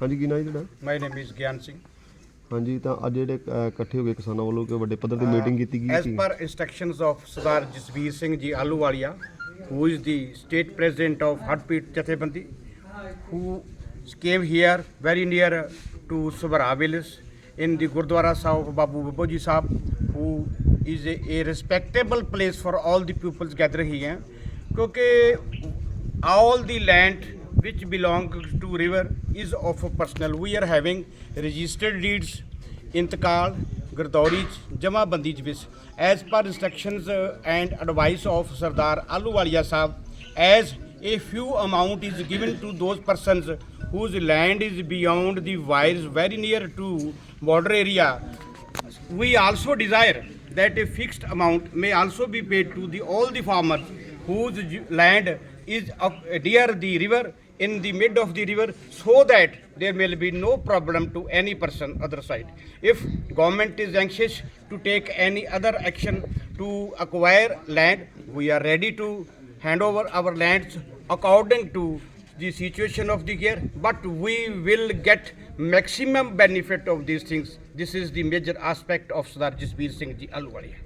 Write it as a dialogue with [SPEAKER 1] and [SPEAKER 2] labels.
[SPEAKER 1] ਹਾਂਜੀ ਕੀ ਨਾਂ ਜੀ ਤੁਹਾਡਾ
[SPEAKER 2] ਮਾਈ ਨੇਮ ਇਜ਼ ਗਿਆਨ ਸਿੰਘ
[SPEAKER 1] ਹਾਂਜੀ ਤਾਂ ਅੱਜ ਜਿਹੜੇ ਅ, ਇਕੱਠੇ ਹੋ ਗਏ ਕਿਸਾਨਾਂ ਵੱਲੋਂ ਕਿ ਵੱਡੇ ਪੱਧਰ ਤੇ ਮੀਟਿੰਗ ਕੀਤੀ ਗਈ
[SPEAKER 2] ਐਸ
[SPEAKER 1] ਸੀ
[SPEAKER 2] ਪਰ instructions of ਸਰਦਾਰ ਜਸਵੀਰ ਸਿੰਘ ਜੀ Ahluwalia who is the state president of Hatpit Jathebandi who came here very near to Subara village in the Gurdwara Sahib of Babu Baboji Sahib who is a, a respectable place for all the pupils gathering here ਕਿਉਂਕਿ all the land which belongs to river is of personal. We are having registered deeds in Takal, Jama Jamabandi Jibis. As per instructions uh, and advice of Sardar Aluwalia Sahib, as a few amount is given to those persons whose land is beyond the wires very near to border area. We also desire that a fixed amount may also be paid to the all the farmers whose land is up uh, near the river in the mid of the river so that there will be no problem to any person other side. If government is anxious to take any other action to acquire land we are ready to hand over our lands according to the situation of the year but we will get maximum benefit of these things. This is the major aspect of Sardar Jasbir Singh ji Aluwalia